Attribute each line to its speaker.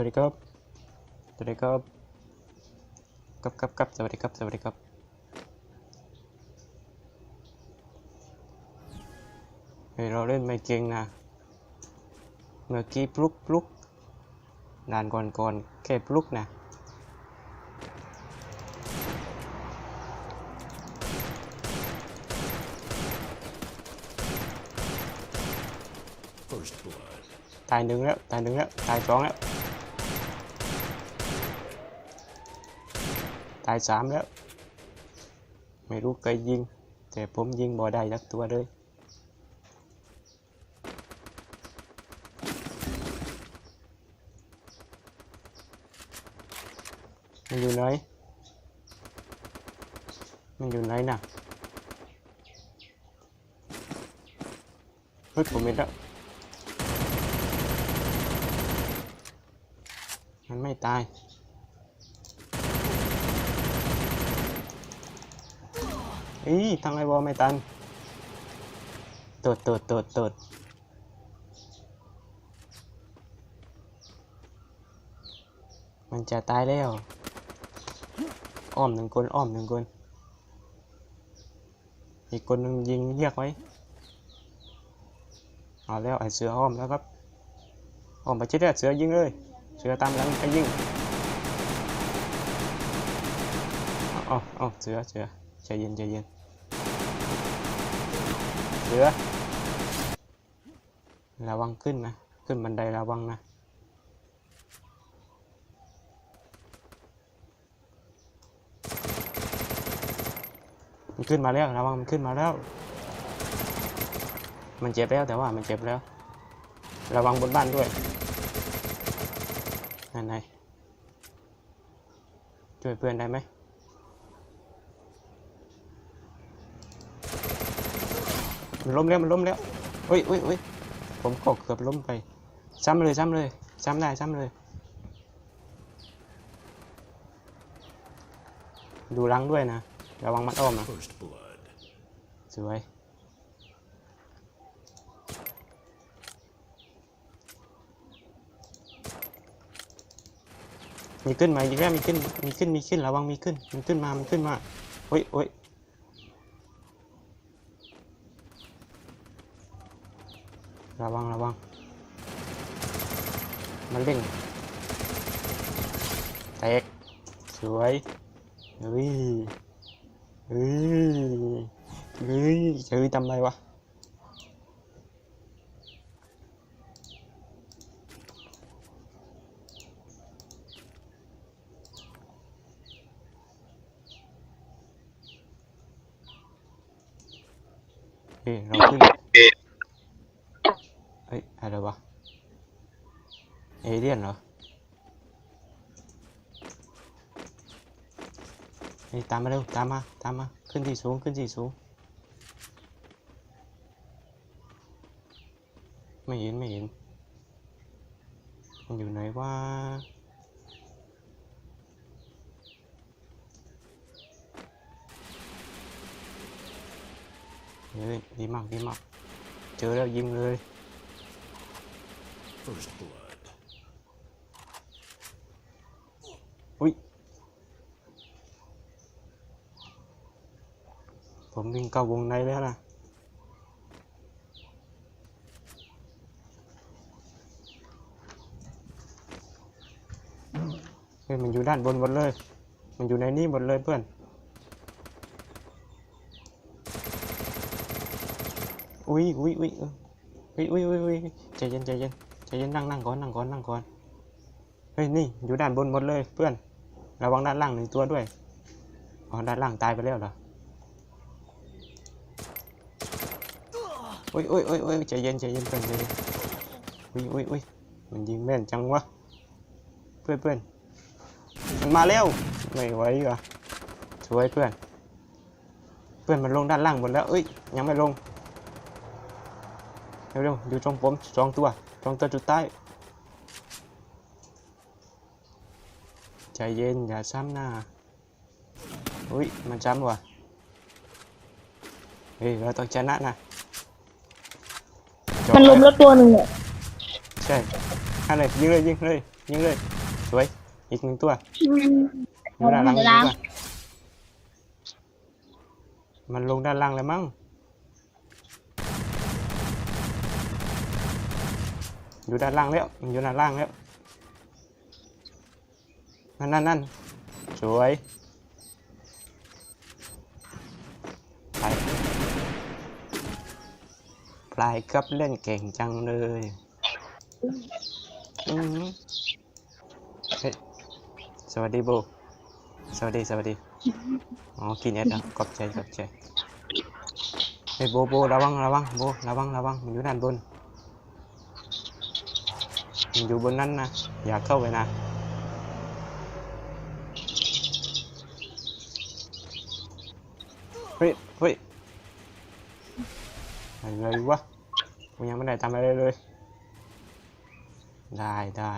Speaker 1: วัสดีครับ สวัสดีครับครับครับครับสวัสดีครับ สวัสดีครับ เฮ้ย เราเล่นไม่เก่งนะ เมื่อกี้ปลุกปลุกนานก่อนก่อนแค่ปลุกนะ
Speaker 2: First blood.
Speaker 1: ตายหนึ่งแล้ว ตายหนึ่งแล้ว ตายสองแล้ว ตายสามแล้ว ไม่รู้ใครยิง แต่ผมยิงบ่ได้สักตัวเลยมันอยู่ไหน มันอยู่ไหนน่ะเฮ้ยผมเห็นแล้วมันไม่ตาย อีทางไอวอลไม่ตันตดตดตดตดมันจะตายแล้วอ้อมหนึ่งคนอ้อมหนึ่งคนอีกคนนึงยิงเรียกไว้เอาแล้วไอเสืออ้อมแล้วครับอ้อมไปชิดแล้วเสือยิงเลยเสือตามหลังไปยิงอาเออเสือเสือ ใจเย็นใจเย็นเสือระวังขึ้นนะ ขึ้นบันไดระวังนะมันขึ้นมาแล้วระวังมันขึ้นมาแล้ว มันเจ็บแล้วแต่ว่ามันเจ็บแล้ว ระวังบนบ้านด้วยนั่นไงช่วยเพื่อนได้ไหม มันล้มแล้วมันล้มแล้วเฮ้ยเฮ้ยเฮ้ยผมก็เกือบล้มไป ซ้ำเลยซ้ำเลย ซ้ำได้ซ้ำเลย ดูหลังด้วยนะ ระวังมันอ้อมนะ
Speaker 2: First blood.
Speaker 1: สวยมีขึ้นมาอีกแล้วมีขึ้น มีขึ้น มีขึ้น ระวังมีขึ้น มันขึ้นมา มันขึ้นมาเฮ้ยเฮ้ย ระวังระวัง มันเล่งแตกสวยเฮ้ยเฮ้ยเฮ้ยเฮ้ยทำไรวะเฮ้ยเราขึ้น อะไรวะ เอเลี่ยนเหรอเฮ้ตามมาเร็ว ตามมา ตามมา ขึ้นที่สูง ขึ้นที่สูง ไม่เห็น ไม่เห็น มันอยู่ไหนวะเฮ้ยดีมาก ดีมาก เจอแล้วยิงเลย
Speaker 2: First blood.
Speaker 1: อุ้ย ผมวิ่งเข้าวงในแล้วนะ เฮ้ยมันอยู่ด้านบนหมดเลย มันอยู่ในนี้หมดเลยเพื่อน อุ้ยอุ้ยอุ้ยเอออุ้ยอุ้ยอุ้ยอุ้ยใจเย็นใจเย็น ใจเย็นนั่งนั่งก่อนนั่งก่อนนั่งก่อนเฮ้ยนี่อยู่ด้านบนหมดเลยเพื่อน ระวังด้านล่างหนึ่งตัวด้วยอ๋อด้านล่างตายไปแล้วเหรออุ้ยอุ้ยอุ้ยอุ้ยใจเย็นใจเย็นเพื่อนใจเย็นอุ้ยอุ้ยอุ้ยมันยิงแม่นจังวะเพื่อนเพื่อนมันมาแล้วไม่ไหวว่ะช่วยเพื่อน เพื่อนมันลงด้านล่างหมดแล้วเอ้ยยังไม่ลง เร็วๆอยู่ตรงผมสองตัวสองตัวจุดใต้ ใจเย็น อย่าซ้ำหน้า อุ้ย มันซ้ำว่ะ เฮ้ย เราต้องชนะนะจบ
Speaker 3: มันล้ม
Speaker 1: แล้ว
Speaker 3: แล้วตัวหนึ่งเนี่ย
Speaker 1: ใช่อันเลยยิงเลยยิงเลยยิงเลย สวย อีกหนึ่งตัว
Speaker 2: อืม
Speaker 1: อยู่ด้านหลัง
Speaker 2: ลง
Speaker 1: ยิง
Speaker 2: ล่าง
Speaker 1: ก่อนมันลงด้านล่างแล้วมั้ง อยู่ด้านล่างแล้วอยู่ด้านล่างแล้วนั่นนั่นนั่นสวยไปปลายกับเล่นเก่งจังเลยอืมเฮ้ยสวัสดีโบสวัสดีสวัสดีอ๋อกินเอ็ดอะขอบใจขอบใจเฮ้ยโบโบระวังระวังโบระวังระวังมันอยู่ด้านบน มันอยู่บนนั้นนะ อย่าเข้าไปนะ เฮ้ย เฮ้ย อะไรวะกูยังไม่ได้ทำอะไรเลย ได้ได้